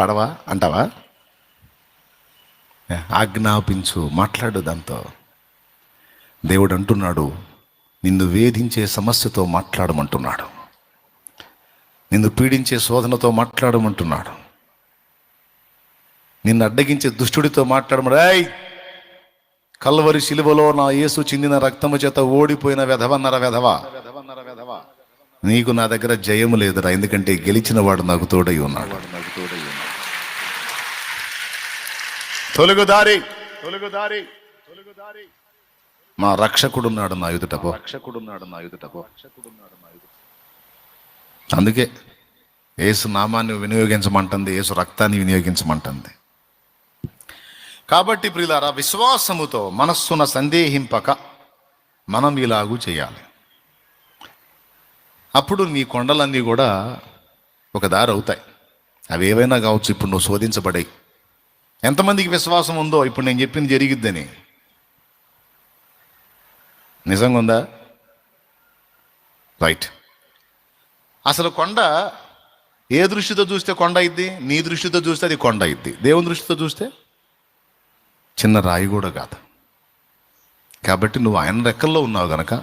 పడవా? అంటావా? ఆజ్ఞాపించు మాట్లాడు దాంతో. దేవుడు అంటున్నాడు నిన్ను వేధించే సమస్యతో మాట్లాడమంటున్నాడు. నిన్ను పీడించే శోధనతో మాట్లాడమంటున్నాడు. నిన్ను అడ్డగించే దుష్టుడితో మాట్లాడమరాయ్ కల్వరి శిలువలో నా యేసు చిందిన రక్తము చేత ఓడిపోయిన వెధవన్నర వెధవ? నీకు నా దగ్గర జయము లేదురా ఎందుకంటే గెలిచిన వాడు నాకు తోడై ఉన్నాడు. తొలుగుదారి తొలుగుదారి తొలుగుదారి. మా రక్షకుడున్నాడు నా ఎదుటపో రక్షకుడున్నాడు నా ఎదుటపో అందుకే యేసు నామాన్ని వినియోగించమంటుంది యేసు రక్తాన్ని వినియోగించమంటుంది. కాబట్టి ప్రియులారా విశ్వాసముతో మనస్సున సందేహింపక మనం ఇలాగూ చేయాలి. అప్పుడు నీ కొండలన్నీ కూడా ఒక దారి అవుతాయి. అవి ఏవైనా కావచ్చు ఇప్పుడు నువ్వు శోధించబడాయి. ఎంతమందికి విశ్వాసం ఉందో ఇప్పుడు నేను చెప్పింది జరిగిద్దని. నిజంగా ఉందా? రైట్ అసలు కొండ ఏ దృష్టితో చూస్తే కొండ అయింది నీ దృష్టితో చూస్తే అది కొండ అయింది దేవుని దృష్టితో చూస్తే చిన్న రాయి కూడా కాదు. కాబట్టి నువ్వు ఆయన రెక్కల్లో ఉన్నావు గనక